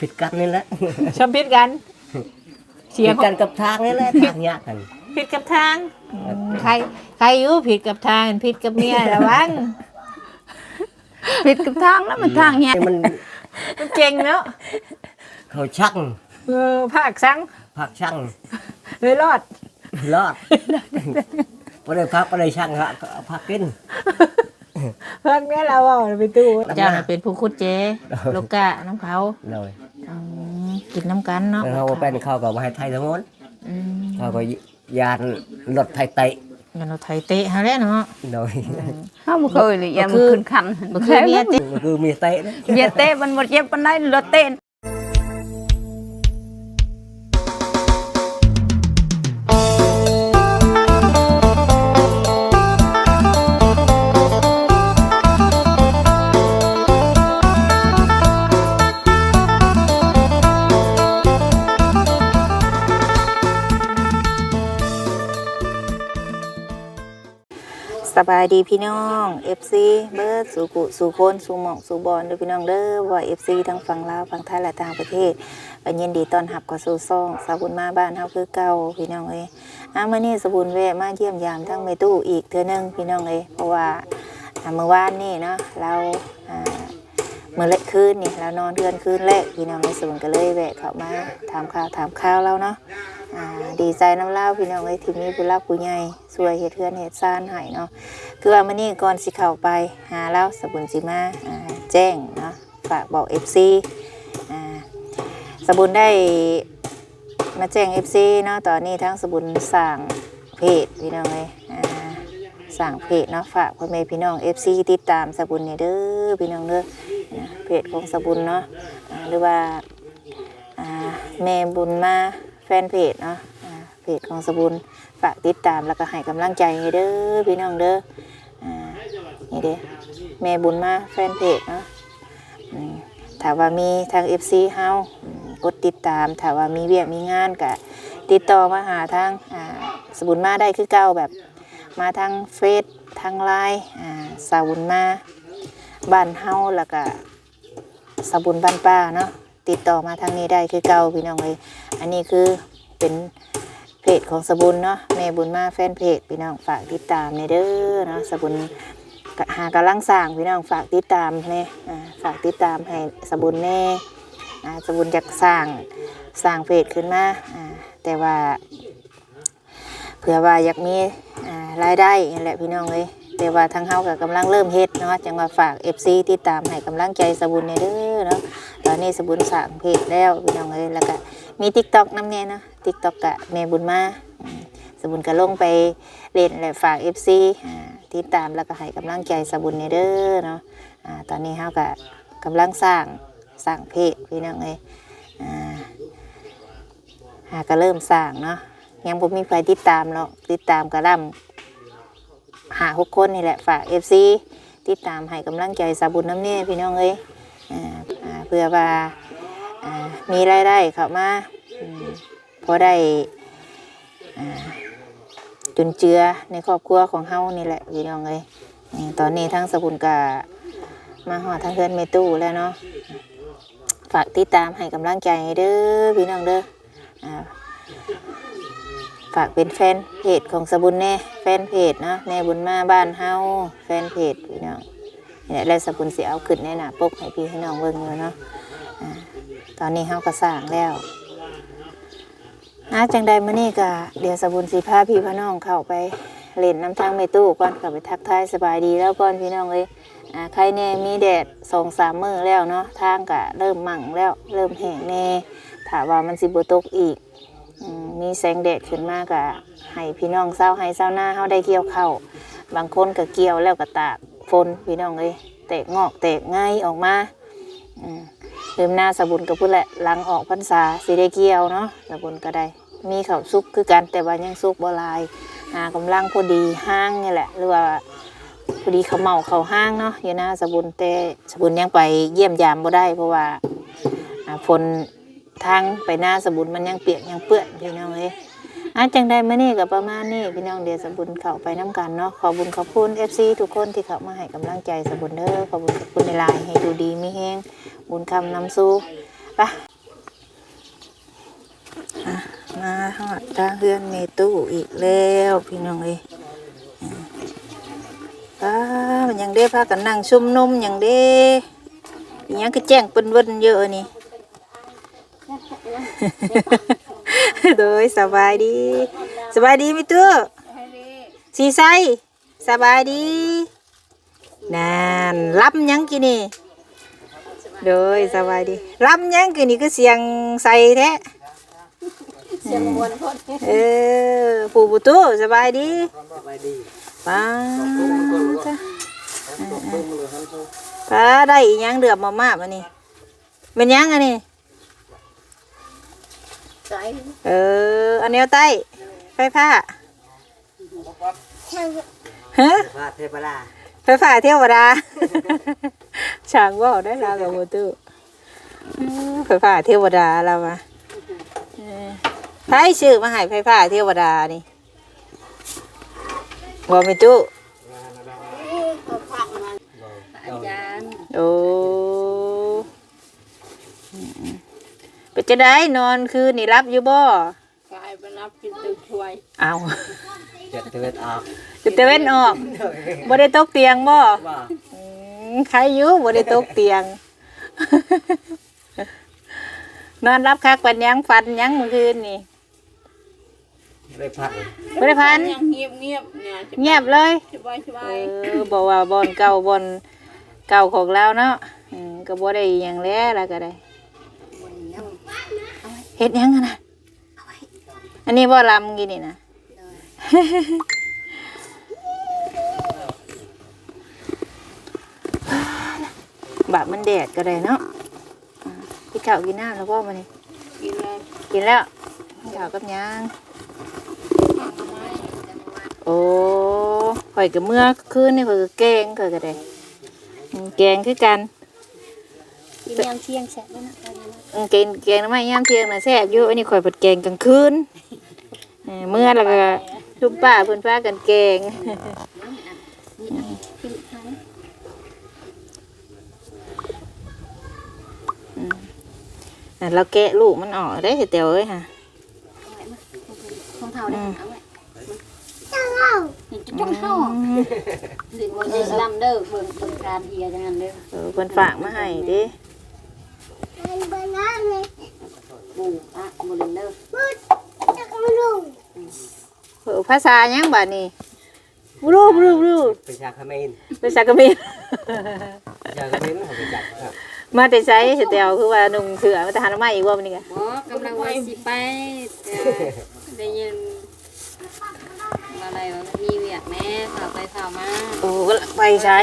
ผิดกันนี่แหละชอบพิดกัน เสียผิดของกันกับทางนี่แหละทางยากกันผิดกับทางอืมใครใครอยู่ผิดกับทางผิดกับเมียระวังผิดกับทางแล้วมันทางเนี้ยมันมันเก่งเนาะเขาช่างเออภาคสังพักช่างเลยรอดรอดบ่ได้พักบ่ได้ช่างฮะก็พักกินเพิ่นแม่เราเอาไปตู้น้ำหน้าเจ้าน่ะเป็นผู้คุดเจลูกกะน้ำเขาเลย อืมกินน้ำกันเนาะแล้วเขาบ่เป็นเขาก็บ่ให้ไทยทั้งหมดอืมเขาก็ยานรถไทยเตะงั้นเราไทยเตะเฮาแล้วเนาะเลยเฮาบ่เคยเลยอย่าบ่มาคือขึ้นคันบ่คือเมียเตะมันคือมีเตะนะ เมียเตะมันบ่เจ็บปานใดรถเต้น บายดีพี่น้อง FC เบิร์ดสุกุสุคนสุหมองสุบอลเด้อพี่น้องเด้อว่า FC ทั้งฝั่งลาวฝั่งไทยและต่างประเทศก็ยินดีต้อนรับกับสู่ซ่องสาบุญมาบ้านเฮาคือเก่าพี่น้องเอ้ยอามื้อนี้สาบุญแวะมาเยี่ยมยามทั้งเม่ตู้อีกเทื่อนึงพี่น้องเอ้ยเพราะว่าเมื่อวานนี่เนาะเราอ่า มื่อเละคืนนี่เรานอนเดือนคืนแรกพี่น้องในสวนก็เลยแวะเข้ามาถามข่าวถามข่าวเราเนาะดีใจน้ำเล่าพี่น้องเอ้ทีนี้ผู้รักผู้ใหญ่ช่วยเฮ็ดเทือนเฮ็ดซ่านให้เนาะคือว่ามื้อนี้ก่อนสิเข้าไปหาเราสบุญสิมาแจ้งเนาะฝากบอก FC อ่าสบุญได้มาแจ้ง FC เนาะตอนนี้ทั้งสบุญสั่งเพจพี่น้องเอ้ยสั่งเพจเนาะฝากพ่อแม่พี่น้อง FC ติดตามสบุญเนี่ยเด้อพี่น้องเด้อ เพจของสบุญเนาะหรือว่าแม่บุญมาแฟนเพจเนาะเพจของสบุญฝากติดตามแล้วก็ให้กำลังใจให้เด้อพี่น้องเด้อนี่เด้อแม่บุญมาแฟนเพจเนาะอืมถ้าว่ามีทาง FC เฮากดติดตามถ้าว่ามีเวียกมีงานก็ติดต่อมาหาทางสบุญมาได้คือเก่าแบบมาทางเฟซทางไลน์สาวุญมา บ้านเฮาแล้วก็สบุญบ้านป้าเนาะติดต่อมาทางนี้ได้คือเก่าพี่น้องเลยอันนี้คือเป็นเพจของสบุญเนาะแม่บุญมาแฟนเพจพี่น้องฝากติดตามในเด้อเนาะสบุญหากำลังสร้างพี่น้องฝากติดตามเนี่ยฝากติดตามให้สบุญแน่สบุญจะสร้างสร้างเพจขึ้นมาแต่ว่าเผื่อว่าอยากมีรายได้นี่แหละพี่น้องเลย แต่ว่าทางเฮาก็กำลังเริ่มเฮ็ดเนาะจังว่าฝาก FC ติดตามให้กำลังใจสบุญในเด้อเนาะตอนนี้สบุญสร้างเพจแล้วพี่น้องเอ้ยแล้วก็มี TikTok นำแน่เนาะ TikTok กะแม่บุญมาสบุญก็ลงไปเล่นและฝาก FC อ่าติดตามแล้วก็ให้กำลังใจสบุญในเด้อเนาะอ่าตอนนี้เฮาก็กำลังสร้างสร้างเพจพี่น้องเอ้ยอ่าหาก็เริ่มสร้างเนาะยังบ่มีใครติดตามหรอกติดตามกระลำ หาหกคนนี่แหละฝากเอฟซีติดตามให้กำลังใจสาบุญน้ำเนี่ยพี่น้องเอ้ยเพื่อว่ามีรายได้เข้ามาพอได้จุนเจือในครอบครัวของเฮานี่แหละพี่น้องเอ้ยตอนนี้ทั้งสาบุญกามาหอดทั้งเพื่อนเมตู้แล้วเนาะฝากติดตามให้กำลังใจเด้อพี่น้องเด้อ ฝากเป็นแฟนเพจของสบุญแน่แฟนเพจนะแม่บุญมาบ้านเฮาแฟนเพจพี่น้องนี่แหละแล้วสบุญเสิเอาขึ้นในหน้าปกให้พี่ให้น้องเบิ่งอยู่เนาะตอนนี้เฮาก็สร้างแล้วนะจังใดมื้อนี้ก็เดี๋ยวสบุญสิพาพี่พน้องเข้าไปเล่นน้ำทางเมตู้ก่อนกลับไปทักทายสบายดีแล้วก่อนพี่น้องเอ้ยอ่าใครแน่มีแดดสองสามมื้อแล้วเนาะทางก็เริ่มมั่งแล้วเริ่มแห้งแน่ถาว่ามันสิบ่ตกอีก มีแสงแดดขึ้นมากะให้พี่น้องเศร้าให้เศร้าหน้าเฮาได้เกี่ยวเข้าบางคนก็เกี่ยวแล้วก็ตากฝนพี่น้องเอ้ยแตกงอกแตกง่ายออกมาอืมเติมหน้าสบุญก็พูดแหละหลังออกพรรษาสิได้เกี่ยวเนาะสบุญก็ได้ มีข้าวซุกคือกันแต่ว่ายังซุกบ่ลายหากำลังพอดีห้างนี่แหละหรือว่าพอดีเขาเมาเขาห้างเนาะอยู่หน้าสบุญแต่สบุญยังไปเยี่ยมยามบ่ได้ เพราะว่าอ่าฝน ทางไปหน้าสบุญมันยังเปียกยังเปื้อนพี่น้องเอ้ยอาจังได้มานี่กับประมาณนี้พี่น้องเดี๋ยวสบุญเข้าไปน้ำกันเนาะขอบุญขอบคุณเอฟซีทุกคนที่เข้ามาให้กำลังใจสบุญเด้อขอบุญขอบคุณในไลน์ให้ดูดีมีแห้งบุญคำนำสู้ไปมาฮอดทาเฮือนเมตู้อีกแล้วพี่น้องเอ้ยอ่ามันยังได้พากันนั่งชุ่มนุมยังได้อิหยังก็แจ้งเปิ้นเวินเยอะนี่ โดยสบายดี สบายดีมิตู้สีใสสบายดีนั่นรับยังกินนี่โดยสบายดีรับยังกินนี่ก็เสียงใสแท้เสียงมวนพดเออปู่ปุตู้สบายดีสบายดีป้าจ้ะป้าได้อีหยังเดือบมามาบันนี้เป็นหยังอันนี้ ใจเออ อันนี้เอาใต้ไฟฟ้าฮะพระเทพราไฟฟ้าเที่ยวดาช่างว่าได้แล้วกับปุตู้เออไฟฟ้าเทวดาเรามาเออใครชื่อมาให้ไฟฟ้าเทวดานี่บอกไม่ตู้อาจารย์โอ้ เป็นจะได้นอนคืนนี่รับอยู่บ่กลายเป็นรับกินตึกช่วยเอาจะเตือนออกจะเตเว้นออกบ่ได้ตกเตียงบ่ว่าอืมใครอยู่บ่ได้ตกเตียง นอนรับคักปันยังฟันยังเมื่อคืนนี่ได้พักบ่ได้พันยังเงียบเงียบเนี่ยเงียบเลยสบายสบาเอยอบอกว่าบอนเก่าบอนเก่าของเราเนาะอืมก็บ่ได้หยังแล้วแล้วก็ได้ เฮ็ดยังอะนะอันนี้บ่ลำกินนี่นะบาดมันแดดก็ได้เนาะอ่ากินข้าวกินน้ำแล้วบ่มานี่กินเลยกินแล้วข้าวกับยังโอ้ข่อยกับเมื่อคืนนี่ข่อยก็แกงข่อยก็ได้แกงคือกันกินยามเที่ยงแซ่บแล้วนะ ตอนนี้นะอืมแกงแกงน้ำไม้ยามเที่ยงน่ะแซ่บอยู่อันนี้ข่อยเปิดแกงกลางคืนเออเมื่อแล้วก็ลูกป้าเพิ่นพากันแกงน่ะเราแกะลูกมันออกได้เตียวเอ้ยฮะของเท่าได้เอาไว้จังเอาจังเท่าสิบ่ได้ลำเด้อเบิ่งเบิ่งการเฮียจังนั้นเด้อเออเพิ่นฝากมาให้เดิ ปูอะบ่เล่นเด้อเออภาษาหยังบัดนี้บรูบรูบรูปชาคเมนภาษาเขมิ้นประชาคเมนเขาไปจับครับมาแต่ใช้เสตียวคือว่านุ่งเสือมาแต่หาหน้าไม้อีกว่ามันนี่กะบ่กำลังว่าสิไปแต่ได้ยินอะไรวะมีเวียกแม่ข่าวไปข่าวมาโอ้ก็ไปใช้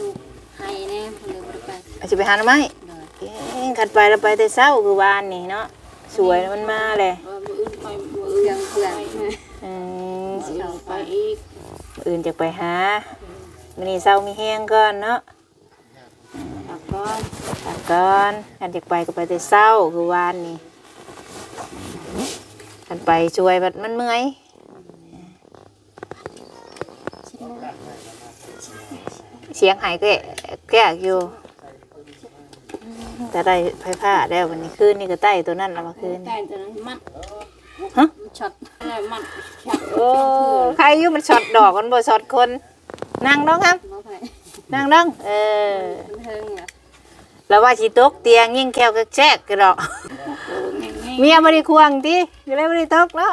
ลูกให้แน่คนเลยบ่ได้ไปอาจจะไปหาหน้าไม้ เอ๊ะขัดไปแล้วไปแต่เช้าคือวานนี่เนาะสวยมันมาเลยว่ามื้ออื่นไปมื้อเครื่องเครื่องอืมเข้าไปอีกอื่นจะไปหามันนี่เช้ามีแห้งก่อนเนาะพักก่อนตัดก่อนกันจะไปก็ไปแต่เช้าคือวานนี่กันไปช่วยแบบมันเมื่อยเสียงหายแก่แก่อยู่ แต่ได้ไฟผ้าได้ววันนี้คืนนี่ก็ใต้ตัวนั่นแล้วมาคืนแต่ตอนนั้นมัดฮะช็อตอะไรมัดช็อตโอ้ใครอยุ่มันช็อตดอกมันบ่ช็อตคนนั่งน้องครับบ่ไปนั่งน้องเออมันเทิงอะแล้วว่าสิตกเตียงยิ่งแควกระแจกกระดอกโอ้แง่งเมียบ่ได้ควงติก็เลยบ่ได้ตกเนาะ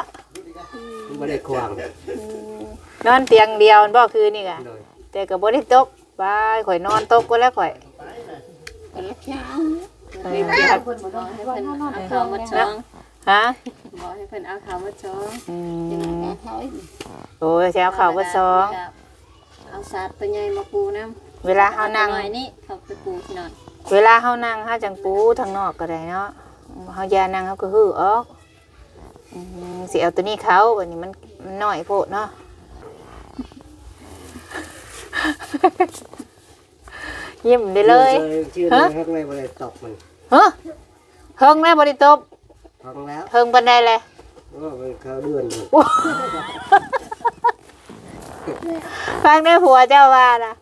ไม่ได้ควงนอนเตียงเดียวบ่คืนนี่กะเลยแต่ก็บ่ได้ตกบายข่อยนอนตกก็แล้วข่อยๆกันแล้ว เช้าเออบอกให้เพิ่นเอาข่าวมาช้องฮะบอกให้เพิ่นเอาข่าวมาช้องอืจังมหวะเขาอีกโอ้ยแซวเขาบ่ซอง เอาสาดตัวใหญ่มาปูน้ำเวลาเฮานั่ง หน่อยนี่เขาไปปูที่นอนเวลาเฮานั่งเฮาจังปูทางนอกก็ได้เนาะเฮาอย่านั่งเฮาก็ฮือออกอืมสิเอาตัวนี้เขาบัดนี้มันมันน้อยโพดเนาะ ยิ้มได้เลยชื่อเลยข้างในบริตกมันเฮ้อเฮิงแล้วบ่ได้ตบฟังแล้วเฮิงปานใดเลยว่ามันเขาเดือนอยู่ฟังได้ผัวเจ้าว่านะ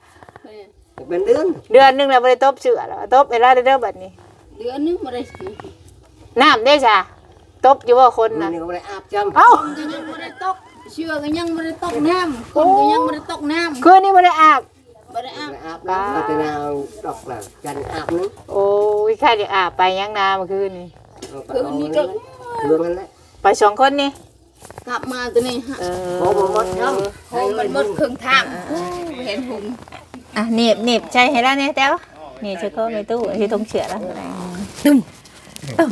เป็นเดือน เดือนหนึงแล้วบ่ได้ตบเสือแล้วตบเวลาได้เด้อบัดนี้ เดือนนึงบ่ได้น้ำได้จ้ะตบอยู่ว่าคนนี่น่ะนี่ก็ไม่ได้อาบจำเอ้าคนก็ยังบ่ได้ตกเชื่อก็ยังบ่ได้ตกน้ำคนก็ยังบ่ได้ตกน้ำคืนนี้บ่ได้อาบ บ่ได้อาบไม่อาบน้ำมาแต่นาวดอกแล้วจันอาบนึงโอ้ยข้าจะอาบไปยังนาเมื่อคืนนี่คืนนี้ก็เรื่องนั้นแหละไปสองคนนี่กลับมาตัวนี้ฮะเออโอ้โหหมดครับโอ้มันหมดครึ่งทางโอ้เห็นหุ่นอะหนีบหนีบใช่ให้แล้วเนี่ยแต้วนี่ชื่อเขาในตู้ที่ทงเชือแล้วตึ้มตึ้ม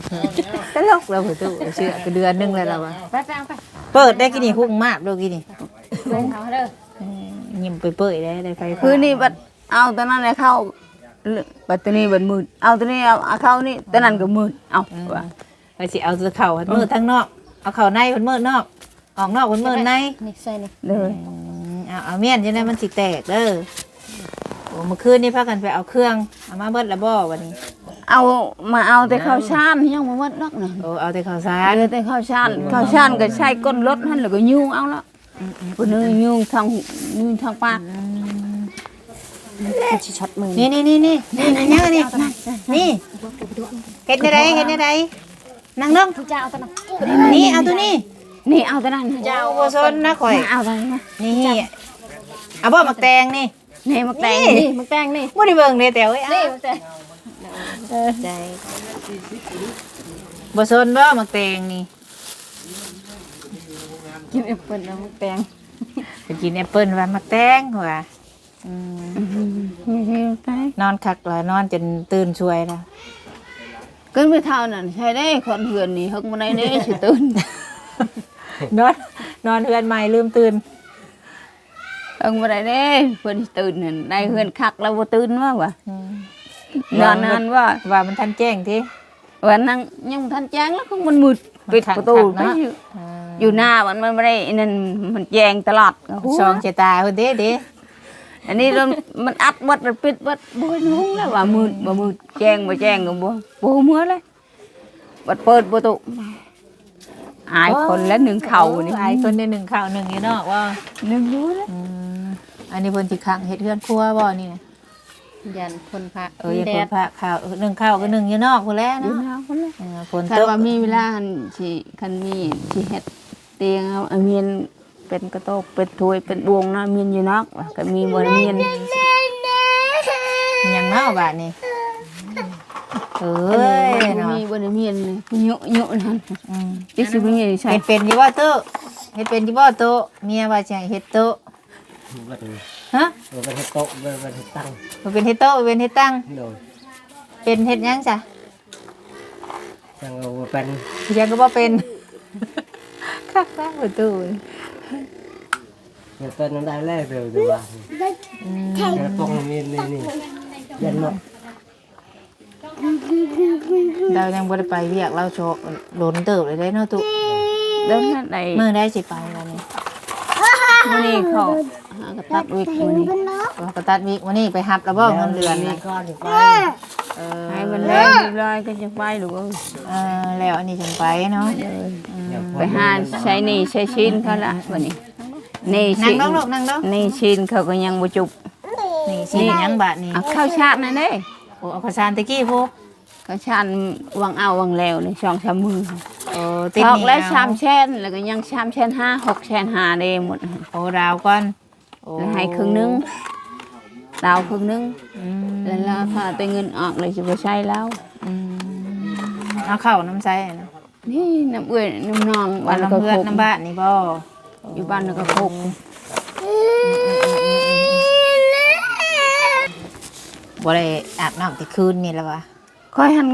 ตลกเราไปตู้เชือก็เดือนหนึงแล้วเราอะไปไปเอาไปเปิดได้กี่นี่หุ่งมากดูกี่นี่ลงเขาเด้อ ยิ้มไปเปิดได้ได้ไฟฟ้าคือนี่บัดเอาตอนนั้นให้เข้าบัดตัวนี้บัดมืดเอาตัวนี้เอาเอาเข้านี่ตอนนั้นก็มืดเอาว่าไปสิเอาเข่าพันมือทั้งนอกเอาเข่าในพันมือนอกออกนอกพันมือในนี่ใส่นี่เลยอืมเอาเอาเมียนจะได้มันสิแตกเด้อโอ้เมื่อคืนนี่พากันไปเอาเครื่องเอามาเบิดแล้วบ่วันนี้ เอามาเอาแต่ข้าวชานยังบ่หมดดอกนะโอ้เอาแต่ข้าวสาอัรนแต่ข้าวชานข้าวชานก็ใช้ก้นรถหั่นแล้วก็ยุ่งเอาละ ปุ่นนึงยุ่งทางยุ่งทางปากช็อตมือนี่นี่นี่นี่นี่นี่นี่นี่นี่เห็นอะไรเห็นอะไรนั่งลงทุกเจ้าตัวนั้นนี่เอาตัวนี้นี่เอาแต่นั้นเจ้าโบซนนะข่อยเอาต่นั้นนะนี่เอาบ่หมักแตงนี่นี่มาแตงนี่มันแป้งนี่บ่ได้เบิ่งเด้แต่เอ้ยนี่เอามันแต่ใจบ่ซนบ่หมักแตงนี่ กินแอปเปิ้ลแล้วมันแป้งไปกินแอปเปิ้ลว่าหมักแตงว่าอืมนี่ไปนอนคักแล้วนอนจนตื่นช่วยแล้วเกินไปเท่านั้นใช้ได้คนเหือนนี่ฮึกมาได้เด้สิตื่นนอนนอนเฮือนใหม่ลืมตื่นฮึกมาได้เด้เพิ่นสิตื่นนั่นได้เหือนคักแล้วบ่ตื่นว่าว่ะอืมนอนนานว่าว่ามันทันแจ้งทีวันนั้นยังทันแจ้งแล้วก็มันมืดมันปิดขังประตูขังไปเนอะอยู่อ่า อยู่หน้ามันมันไม่ได้นั่นมันแยงตลอดโอ้โหซองเจตาเพิ่นเด้เด้อันนี้มันมันอัดวัดมันปิดวัดบ่เห็นหุ้งแล้วว่ามืดบ่มืดแจ้งบ่แจ้งก็บ่บ่ฮู้มื้อเลยบัดเปิดประตูอายคนละหนึ่งเข่านี่หลายคนในหนึ่งข่าวหนึ่งอยู่เนาะว่าหนึ่งรู้แล้วอืมอันนี้เพิ่นสิขังเฮ็ดเฮือนครัวบ่นี่นะยันคนพระเอออย่าคนพระข่าวเออหนึ่งข่าวก็หนึ่งอยู่นอกพุ่นแหล้วอยู่เนาะหน้าคนเลยเออฝนคันตกว่ามีเวลาหั่นสิคันมีสิเฮ็ดเตียงเอาเอาเมียนเป็นกระโตกเป็นถ้วยเป็นบวงนะเมียนอยู่นอกว่ะก็มีบ่ได้เมียนยังเนาะบาดนี้เอ้อันยนี้บ่เนาะมีบ่ได้เมียนเลยยุยุนั่นอืมอีสิบ่มีใช่เฮ็ดเป็นอยู่บ่เต้อเฮ็ดเป็นอยู่บ่โตะเมียว่าจะให้เฮ็ดโตะวันนี้ฮะวันนี้โต๊ะวันนี้ตั้งบ่เป็นเฮ็ดโตะบ่เป็นเฮ็ดตั้งโดยเป็นเฮ็ดหยังจ้ะจังเอาเป็นยังก็บ่เป็น คักซะประตูเงินต้นนั้นได้แล้วเดี๋ยวดูว่าอืมเงินปองนี่นี่นี่ยันหมดเรายังบ่ได้ไปเวียกเราโชคโดนเติบเลยได้เนาะตุเดินนั่นได้มื้อได้สิไปวันนี้มื้อนี้เขาหากระตัดวิกมื้อนี้เราก็ตัดวิกวันนี้ไปหับแล้วบ่เงินเดือนนี่ก้อนไปให้มันแรงเรียบร้อยก็จะไปลูกเอ้ยเออแล้วอันนี้จังไปเนาะ ไปหาใช้หนี่ใช้ชิ้นเขาละวันนี้หนี่นั่งชิ้นลงลูกนั่งลงหนี่ชิ้นเขาก็ยังบ่จุบนี่สิหยังบาดนี่เอาข้าวชาตินั่นเด้โอ้เอาข้าวสารตะกี้พูข้าวชาติวังเอาวังแล้วนี่ช่องชามมือโอ้ติดทอกนี่แล้วเอาชามแช่นแล้วก็ยังชามแช่นห้าหกแช่นห้าเด้หมดโอ้ราวก่อนโอ้แล้วให้ครึ่งนึงดาวครึ่งนึงอืมแล้วเราพาตัวเงินออกเลยจะไปใช้แล้วอืมเอาเข้าวน้ำใสนะ นี่น้ำเอื้อยน้ำนองวันแล้วน้ำก็เพื่อนโคกน้ำบ้านนี่บ่อยู่บ้านแล้วก็โคกบ่ได้อาบน้ำแต่คืนนี่แล้ววะคอยหัน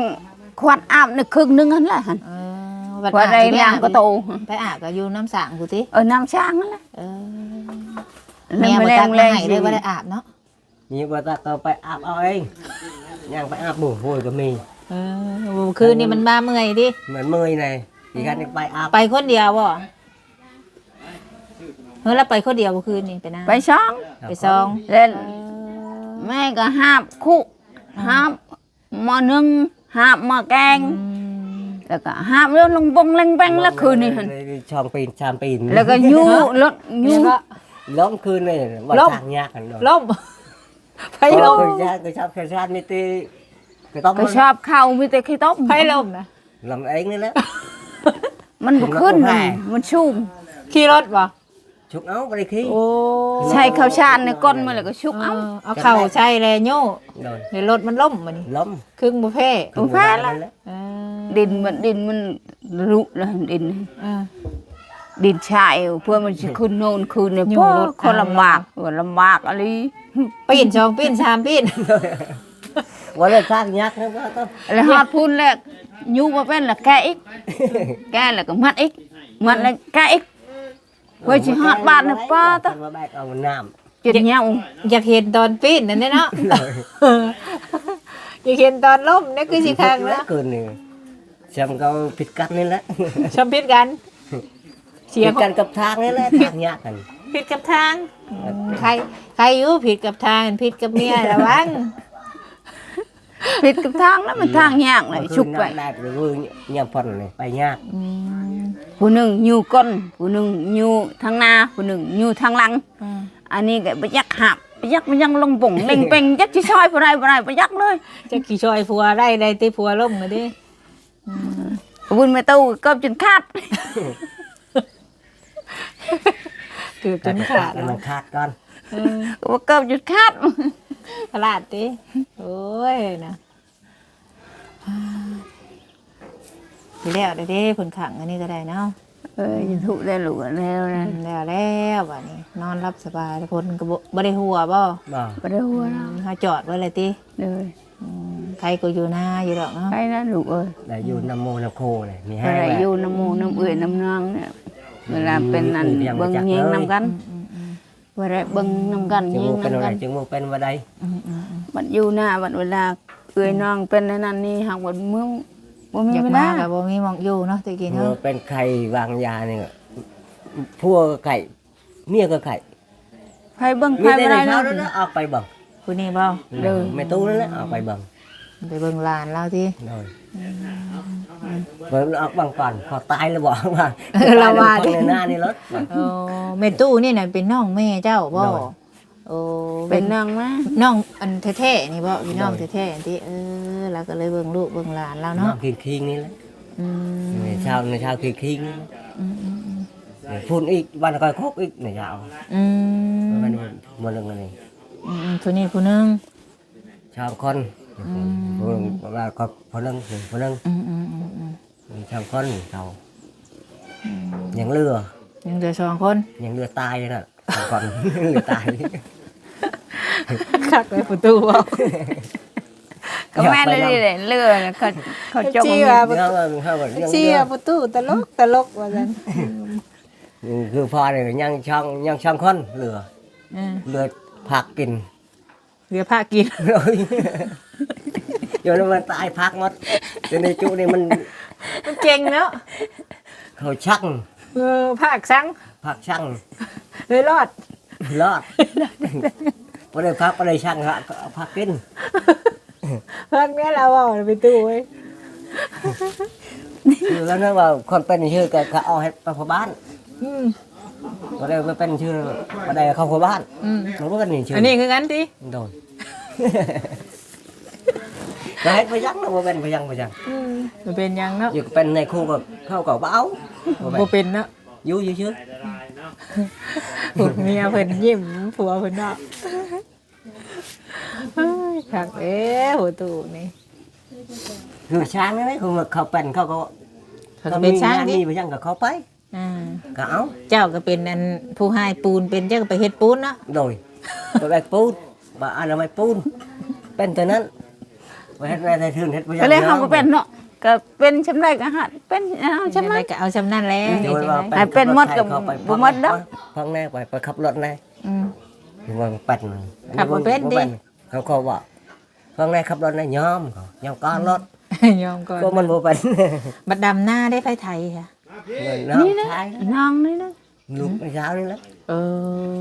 ควัดอาบนึกครึ่งนึงหันแหละหันเออบัดควัดอาบได้สิปล่างอาบก็โตไปอาบก็อยู่น้ำสางกูติเออน้ำช้างนั่นแหละเออแล้แม่วบ่แรตังกแรมางให้สิเลยบ่ได้อาบเนาะ นี่ว่าตาก็ไปอาบเอาเองยังไปอาบหมู่โวยก็มี เออคืนนี้มันมาเมื่อยดิเหมือนเมยในอีกการไปอาบไปคนเดียวบ่เฮ้ยแล้วไปคนเดียวบ่คืนนี้ไปนะไปช่องไปซองเล่นแม่ก็หาบคุหาบหมอหนึ่งหาบหมอแกง แล้วก็หาบเรื่องลงบงแรงแบงแล้วคืนนี้หันชองปีนชามปีนแล้วก็ยูรถยูนี่ก็ล้มคืนนี่ว่าล้มจางยากกันเนาะล่มไฟไปล่ล้มมยากก็ชอบแค่ชาตินี่ตี ก็ต้องก็ชอบข้าวมีแต่ขี้ต้มไฟล่มนะลำเองนี่แหละ มันบ่ขึ้นมันมันชุ่มขี่รถบ่ชุกเอาบ่ได้ขี้โอ้ใช้ข้าวชานในก้นมันแล้วก็ชุบเอเอาอเอาเข่าใช่เลยโย่โดยเดี๋ยวรถมันล่มมานี่ล้มครึ่งบุฟเฟ่ต์โอ้แพ้ละ เออดินมันดินมันรุแล้วดิน เออ ดินชายเพื่อมันจะขึ้นโน่นคืนเนี่ยอยู่พ่อรถ คนเอาลำบากว่าลำบากอะไรปีนสองปีนสามปีน ว่าเลยทางยักษ์นะว่าต้องแล้วฮอดพูนแหละยูมาเป็นละแกอีก แกแล้วก็มัดอีก มัดแล้วแกอีกเพื่อสิฮอดบ้านน่ะป้าตะมาแบกเอาน้ำจุดเหี่ยวอยากเห็นตอนปีนนั่นแหละเนาะอยากเห็นตอนล่มนี่คือสิครั้งแล้แล้ววเกินนี่จำเขาผิดกันนี่แหละชมพิษกัน เสียผิงดกันกับทางนี่แหละทางยากกันผิดกับทางอืมใคร ใครอยู่ผิดกับทางผิดกับเมียระวัง ผิดกับทางแล้วมันทางยากเลยชุบไปได้ไปเลยยังพอนเลยไปยากอืมผู้หนึ่งอยู่ก้นผู้หนึ่งอยู่ทางหน้าผู้หนึ่งอยู่ทางหลังอืมอันนี้ก็ไปยักหับไปยักมันยังลงบ่งเล่งเป่งยักที่ซอยบ่ได้บ่ได้ไปยักเลยจะขี่ชอยผัวได้ได้ตีผัวล่มมาดิบุญแม่ตู้ก็จนขาดเกือบจนขาดให้แล้มัวนขาดก่อนเออก็ว่าเกิบจนขาด ตลาดดิโอ้ยนะทีแล้วได้เด้ผลขังอันนี้ก็ได้เนาะเออจะถูกได้หรือแล้วนะแล้วแล้วบัดนี้ นอนรับสบายแล้วผลก็บ่บ่ได้หัวบ่บ่บ่ได้หัวเราเฮาจอดไว้เลยติเลยอืมใครก็อยู่หน้าอยู่ดอกเนาะไปนะลูกเอ้ยได้อยู่น้ำโมน้ำโคเลยมีอะให้ไรแหละอยู่น้ำหมูน้ำเอื่อยน้ำนางเนี่ยเวลาเป็นนั่นเบิ่งเยียงนำกัน เวลาเบิ่งนำกันจึงเยียงมูเป็นนำอะไรกัน จึงมูเป็นว่าใดอืมอืมอืมบัดอยู่หน้าบัดเวลาเอื่อยน้องเป็นในนั้นนี่หากบัดมึงบ่มีอยากเวมาลาก็บ่มีหมองอยู่เนาะตะกี้เมื่เนาะอเป็นไข่วางยาเนี่ยพัวก็ไข่เมียก็ไข่ไผเบิ่งไผมีบ่แต่ในได้เช้าเลแล้วยนะออกไปเบังผู้นี้บ่เด้อไม่ตู้แล้วนะออกไปเบังไปเบิ่งหลานเรา เพิ่นออกบางก่อนพอตายแล้วบอกว่าเราวัาดิ ในหน้านี่รถโอ้แม่ตู้นี่น่ะเป็นน้องแม่เจ้าบ่โอ้เป็นนนางมาน้องอันแท้ๆนี่บ่พี่น้องแท้ๆอันที่เออเราก็เลยเบิ่งลูกเบิ่งหลานเราเนาะคิงคิงนี่แหละอืมในชาวในชาวคิงคิงอืมอืมอืพูดอีกวันก็ครบอีกหนยาวอืมมันมันเรื่องอะไรอืมอืมนี้คุณนึงชาวคน sao con phun là con phun lưng phun lưng อืมอืมอืมอืม sao con sao nhận lừa ยังเหลือสองคน nhận lừa tai đấy nè sao con lừa tai คักเลยประตูบ่ก็แม่ได้เลยเลือน่ะเขาเขาจมจี้ว่า Nhớ mà, không phải nhận เชีย lừa. ประตูตลกตลกว่าซั่น Ừ, cứ pho này nhang trong nhang trong con lừa อืม lừa phạt kìn เหลือผ้ากิน rồi cho nên mà tại phát mất cho nên chỗ này mình มันเก่งเนาะ khẩu chắc เออภาคสัง phát chắc เลยรอด lót có đây phát có đây sang hạ phát kinh ภาคเนี้ยเราเอาไปตู้ไว้ยคือแล้วนั่นว่าคนเป็นชื่อก็ก็เอาให้ไปพอบ้านอืมก็ได้ไม่เป็นชื่อก็ได้เข้าพอบ้านอืมมันก็เป็นนี่ชื่ออัอันนี้คือกันติโดน ก็ให้ไปยังนะว่าเป็นไปยังไปยังอืมมันเป็นหยังเนาะอยู่เป็นในคู่กับเข้ากับเบ้าบ่บ่เป็นเนาะอยู่อยู่ชื่อผัวเมียเพิ่นยิ้มผัวเพิ่นเนาะเฮ้ยคักเอ้หัวตู้นี่คือช้างนี่ไหมคือเขาเป็นเขาก็เขาก็เป็นช้างมีดิมีไปยังกับเขาไปอ่าก็เอาเจ้าก็เป็นอันผู้ให้ปูนเป็นเจ้าก็ไปเฮ็ดปูนเนาะ rồi ไปแบกปูนบ่าอะไรไม่ปูนเป็นตัวนั้น ไปเฮ็ดอะไร thường เฮ็ดไปยังก็เลยเฮาก็เป็นเนาะก็เป็นชำไรก็หัดเป็นเอาชำใช่ไหไรมก็เอาชำนั่นแหล้วโดยว่าให้เป็นหมดกับบ่หมดเด้อฟังแน่ไปไปขับรถแน่อืมถึงว่ามันเป็นขับบ่เป็นดิเขาเขาบอกฟังแน่ขับรถแน่ยอมเขายอมก้อนรถยอมก่อนก็มันบ่เป็นบัดดำหน้าได้ไฟไทยค่ะเงินน้องชายน้องนี่นะลูกเช้านี่แหละเอ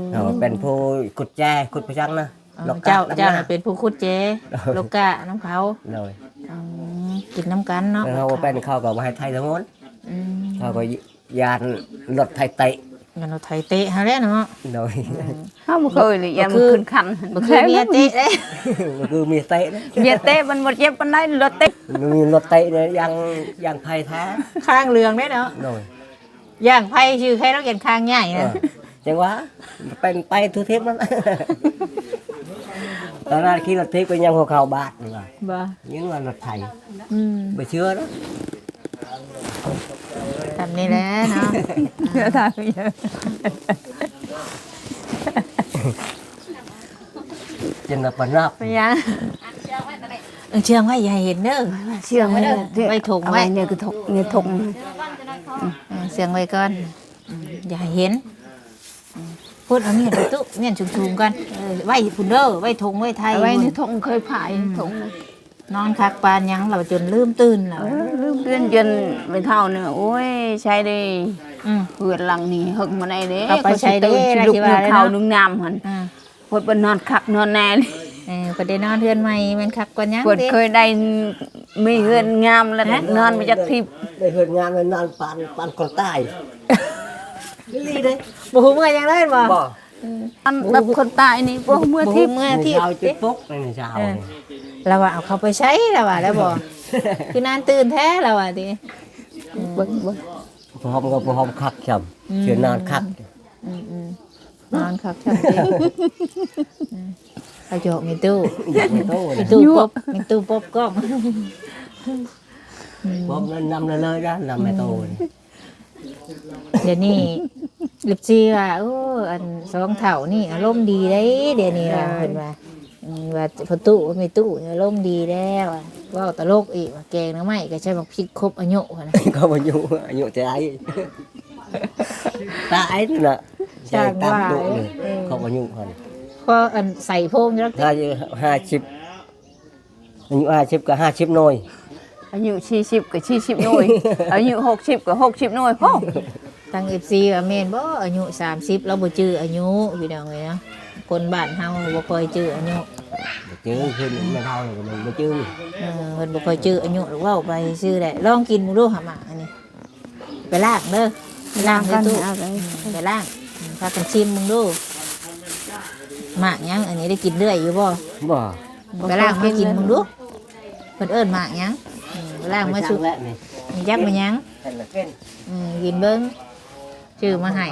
อเขาเป็นผู้กุดแจกุดประชังนะ เออลูกเจ้าน้ำเจ้าหน่ะเป็นผู้คุดเจเออลูกกะน้ำเขา rồi อืมกินน้ำกันเนาะเขาเป็นเขาก็มาให้ไทยทั้งหมดอืมเขาก็ยานรถไทยเตะงั้นเราไทยเตะเฮาแล้วเนาะ rồi เฮาบ่เคยเลยอย่าบ่มันคือขึ้นคันบ่คือเมียเตะเด้มันคือมีเตะนะเมียเตะมันบ่เจ็บปานใดรถเตะมีรถเตะเนี่ยยังยังไทยแท้ข้างเรืองได้เนาะ rồi ย่างไผ่ชื่อใครเราเห็นคางใหญ่เอนะอจังหวะเป็นไปทุเทพมัน ตอนนั้นขี่รถทิพย์ก็ยังหัวเข่าบาดนี่ว่าบ่ยังว่ารถไถอืมไปเชื่อแล้วทำนี่แหละเนาะเชื่อทางเยอะจนปนับไปยังเออเชื่องไว้อย่าให้เห็นเด้อเชื่องไว้เด้อไว้ถงเอาไว้ไว้เนี่ยคือถกเนี่ยถกเออเสียงไว้ก่อนอืมอย่าให้เห็นอืมพูดเอาเมียนไปตุ๊เมียนชุมๆกันเออไว้พุ่นเด้อไว้ถงไว้ไทยเอาไว้ในพุ่นถกเคยผายถกนะนอนคักปานหยังเราจนลืมตื่นแล้วเออลืมเดือนจนไม่เท่าเนี่ยโอ้ยใช้ได้อืม เพื่อนหลังนี่หึกมาได้เด้เอาไปใช้เด้ขาสิราตื่นชิสิวาลุกเลยเขาเนาะนุ่งน้ำหันอ่าพดบนนอนคักนอนแน่เลยเออประเด็นนอนเทือนใหม่มันคักกว่าหยังปวดเด้เคยได้มีเฮือนงามแล้วนอนมาจากที่ได้เห็นงานมันนอนปานปานคนใต้ลีเลยบ่ฮู้เมื่อยังเลยบ่บ่ อันแบบคนตายนี่บ่เมื่อที่เมื่อที่ที่เช้าจุดปุ๊กในเช้าเราว่าเอาเขาไปใช้แล้วว่าแล้วบ่คือนานตื่นแท้แล้วว่าติเบิ่งเบิ่งพร้อมกับพร้อมคักจำเชื่อนอนคักอืมอืมนอนคักชัดเจนอืมประโยคมีตู้อยากไปโต้มีนะตู้ปบมีตู้ปบกล้องพร้อมนั้นนำเลยเลยนะนำไม่โต เลยเดี๋ยวนี้ลิปซีว่าโอ้อันสองเถ่านี่อารมณ์ดีได้เดี๋ยวนี้ว่าเพิ่นว่าอืมว่าพอตู้มีตู้อารมณ์ดีแล้วอะเว่าตลกอีกว่าแกงหน้ำไม้ก็ใช้บักพริกครบอายุว่านะ ก็มาอยู่อายุใจตาไอ้นี่น่ะใจตามดุเลย เขามาอยู่คนพออันใส่โพมแล้วห้าห้าชิบอายุห้าชิบกับห้าชิบหน่อย อายุ40ก็40หน่วย อายุ60ก็60หน่วยโอ้ตั้งเอฟซีว่าแม่นบ่อายุ30แล้วบ่จื้ออายุพี่น้องเอ้ยเนาะคนบ้านเฮาบ่ค่อยจื้ออายุจื้อขึ้นไม่เท่าเลยมันไม่จื้อเออเพิ่นบ่ค่อยจื้ออายุหรือเว้าไปซื่อได้ลองกินมึงดูหาหมาอันนี้ไปล้างเด้อไปล้างในกันตู้เอาไปไปล้างอืมพากันชิมมึงดูหมากหยังอันนี้ได้กินเรื่อยอยู่บ่บ่ไปล้างมากินมึงดูเพิ่นเอิ้นหมากหยังอืมไป ล้างมาสุแล้วนี่มีจักมาหยังเห็นละเป็นอืมกินเบิ้งชื่อมาให้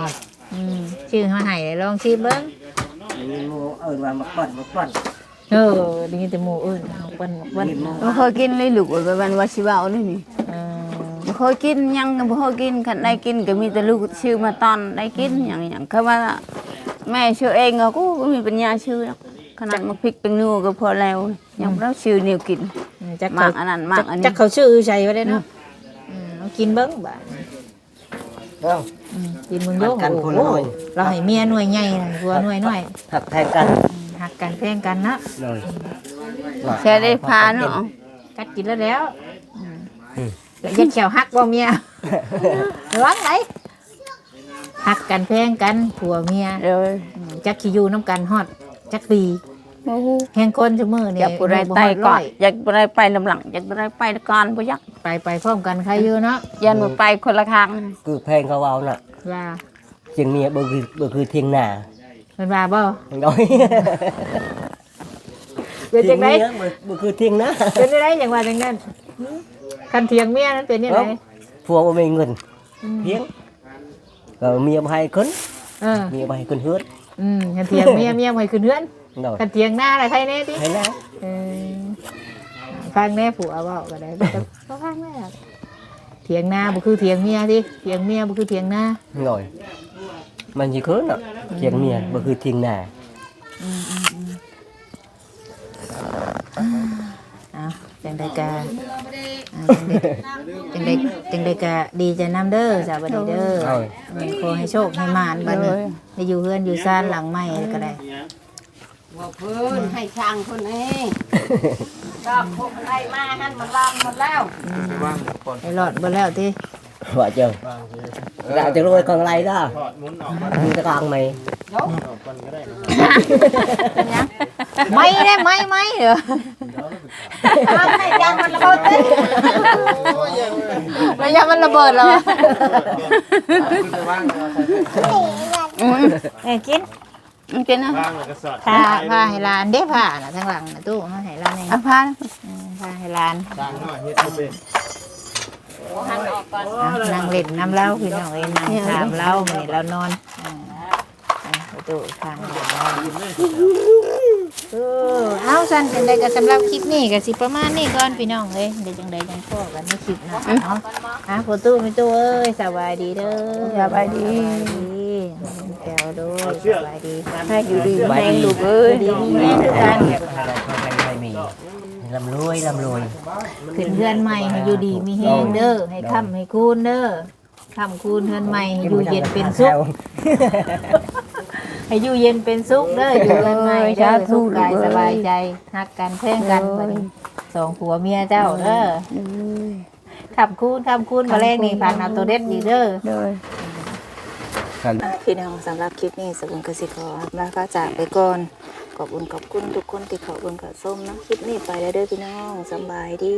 อืมชื่อมาให้ลองชิมเบิ้งมีโมเอิญว่ามาปั่นมาปั่นเออไดีแต่หมูอื่นเอาวันวันบ่เคยกินเลยลูกไปวันว่าสิเว้าเลยนี่เออบ่เคยกินหยังก็บ่เคยกินคันได้กินก็มีแต่ลูกชื่อมาตอนได้กินหยังหยังคือว่าแม่ชื่อเองก็กูก็มีปัญญาชื่อหรอกขนาดมาพริกเป็นนัวก็พอแล้วยังบ่ได้ชื่อแนวกิน จักหมาเขากอันนั้นหมากอันนี้จักเขาชื่อใช่ไว้ได้เนาะอืมเอากินเบิ้งบ่าดเอ้า อืมกินมึงดูหักกันคนโอ้ละหน่วย เราให้เมียหน่วยใหญ่นะผัวหน่วยน้อยถักแทนกันอืมหักกันแพงกันนะเลยแช่ได้พาเนาะกัดกินแล้วแล้วอืมแล้วอยัดเขียวหักบ่เมียระวังไหนหักกันแพงกันผัวเมีย เดี๋ยวอืมจักขี้อยู่น้ำกันฮอด จักปี บ่ฮู้แห่งคนเสมออนี่ยากบ่ได้ไตก่อนอยากบ่ได้ไปลำหลังอยากบ่ได้ไปก่อนบ่อยากไปไปพร้อมกันใครอยู่เนาะยันบ่ไปคนละทางคือเพลงเขาเอาน่ะว่าเชียงเมียบ่คือบ่คือเทียงนาเป็นว่าบ่น้อยเป็นจังไดเมียบ่บ่คือเทียงนาเป็นจังไดอย่างว่าจังนั้นหืมคันเถียงเมียนั้นเป็นยังไงผัวบ่มีเงินเพียงก็เมียบ่ให้ขึ้นเออเมียบ่ให้ขึ้นเฮือดอืมคันเถียงเมียเมียบ่ให้ขึ้นเฮือน น้อยคันเถียงหน้าอะไรใครแน่ติให้นะเออฟังแน่ผัวเว้าก็ได้แต่ก็ฟังแน่เถียงหน้าบ่คือเถียงเมียติเถียงเมียบ่คือเถียงหน้าน้อยมันสิขึ้นน่ะเทียงเมียบ่คือเทียงนาอ้าวจังไดกะอ่าจังไดจังไดกะดีใจนํเด้อจ้าบัดนี้เด้อเอาอืมขอให้โชคให้มานบัดนี้ได้อยู่เฮือนอยู่ซ่านหลังใหม่ก็ได้ บอกเพิ่นให้ช่างเพิ่นเองชอบพวกอะไรมาหันมันลามหมดแล้วให้รอดบ่แล้วติว่าเจ้า đã cho nuôi con lay đó cái con mày ไม่ได้ไม่ไม่เด้อทำให้ยังมันระเบิดเต้นระยะมันระเบิดแล้วเอ้ยกิน มันกินนะพาพาให้หลานเด้ผ้าน่ะทางหลังน่ะตู้มาให้หลานนี่เอาพาอืมพาให้หลาน Ờ, บ่หันออกก่อนอะนั่งเล่นน้ำเล่าพี่น้องเอ้ยนั่งถามเล่ามื้อนี้เรานอนอ่าอะ ประตูทางเราเออเอาสั่นจังไดก็สำหรับคลิปนี้ก็สิประมาณนี้ก่อนพี่น้องเอ้ยเดี๋ยวจังไดจังพ่อกันในคลิปหน้าเนาะอะประตูมีตู้เอ้ยสบายดีเด้อสบายดีแก้วด้วยสบายดีให้อยู่ดีแม่งลูกเอ้ยดีมีแม่คือกันอะไรก็ไม่มีลำรวยลำรวยขึ้นเฮือนใหม่ให้อยู่ดีมีแฮงเด้อให้ค่ำให้คูณเด้อค่ำคูณเฮือนใหม่ให้อยู่เย็นเป็นสุข ให้อยู่เย็นเป็นสุขเด้ออยู่กันใหม่เด้อสุขกายสบายใจฮักกันเพ่งกันบัดนี้สองผัวเมียเจ้าเด้อทำคูณทำคูณมาแรกนี่ผ่านเอาตัวเด็ดดีเด้อเลยพี่น้องสำหรับคลิปนี้สกุลกสิกรแล้วก็จากไปก่อนขอบคุณขอบคุณทุกคนที่เขาเบิ่งเขาส้มนะคลิปนี้ไปแล้วเด้อพี่น้องสำบายดี